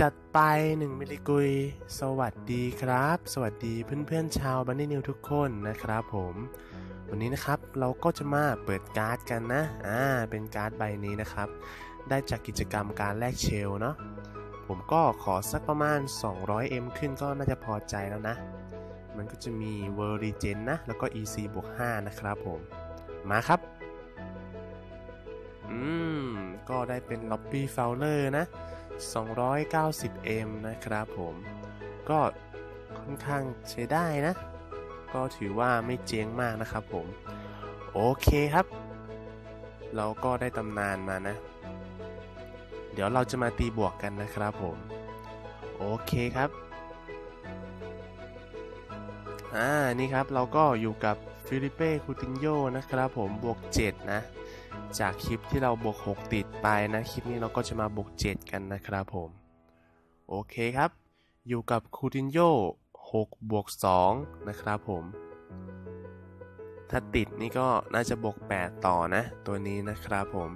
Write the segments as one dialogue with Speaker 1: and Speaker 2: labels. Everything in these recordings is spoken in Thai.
Speaker 1: จัดไปหนึ่งมิลลิกุย สวัสดีครับ สวัสดีเพื่อนๆชาวบันนี่นิวทุกคนนะครับผม วันนี้นะครับเราก็จะมาเปิดการ์ดกันนะ อ่า เป็นการ์ดใบนี้นะครับ ได้จากกิจกรรมการแลกเชลเนาะ ผมก็ขอสักประมาณ 200M ขึ้นก็น่าจะพอใจแล้วนะ มันก็จะมี World Regen นะ แล้วก็ EC บวก5นะครับผม มาครับ อืม ก็ได้เป็น Lobby Fowler นะ 290M นะครับผม ก็ค่อนข้างใช้ได้นะ ก็ถือว่าไม่เจ๊งมากนะครับผม โอเคครับ เราก็ได้ตำนานมานะ เดี๋ยวเราจะมาตีบวกกันนะครับผม โอเคครับอ่านี่ครับเราก็อยู่กับฟิลิเป้คูตินโยนะครับผมบวก 7 นะ จากคลิปที่เราบวก 6 ติดไปนะ คลิปนี้เราก็จะมาบวก 7 กันนะครับผม โอเคครับ อยู่กับคูตินโย6บวก2นะครับผม ถ้าติดนี่ก็น่าจะบวก 8 ต่อนะ ตัวนี้นะครับผม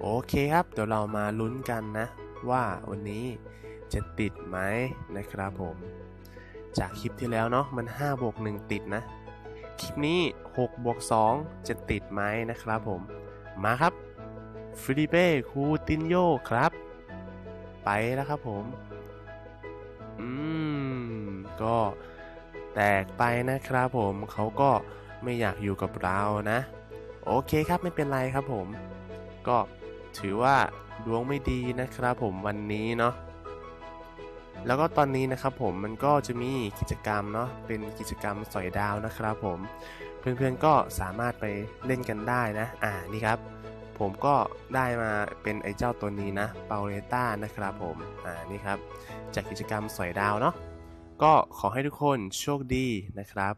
Speaker 1: โอเคครับ เดี๋ยวเรามาลุ้นกันนะ ว่าวันนี้จะติดไหมนะครับผม จากคลิปที่แล้วเนาะมัน5บวก1ติดนะ คลิปนี้6บวก2จะติดไหมนะครับผม มาครับฟิลิเป้คูตินโยครับ ไปแล้วครับผม อืม ก็แตกไปนะครับผมเขาก็ไม่อยากอยู่กับเรานะ โอเคครับไม่เป็นไรครับผม ก็ถือว่าดวงไม่ดีนะครับผมวันนี้เนาะ แล้วก็ตอนนี้นะครับผมมันก็จะมีกิจกรรมเนาะเป็นกิจกรรมสอยดาวนะครับผมเพื่อนๆก็สามารถไปเล่นกันได้นะ อ่านี่ครับ ผมก็ได้มาเป็นไอ้เจ้าตัวนี้นะเปาเลต้านะครับผมอ่านี่ครับ จากกิจกรรมสอยดาวเนาะก็ขอให้ทุกคนโชคดีนะครับ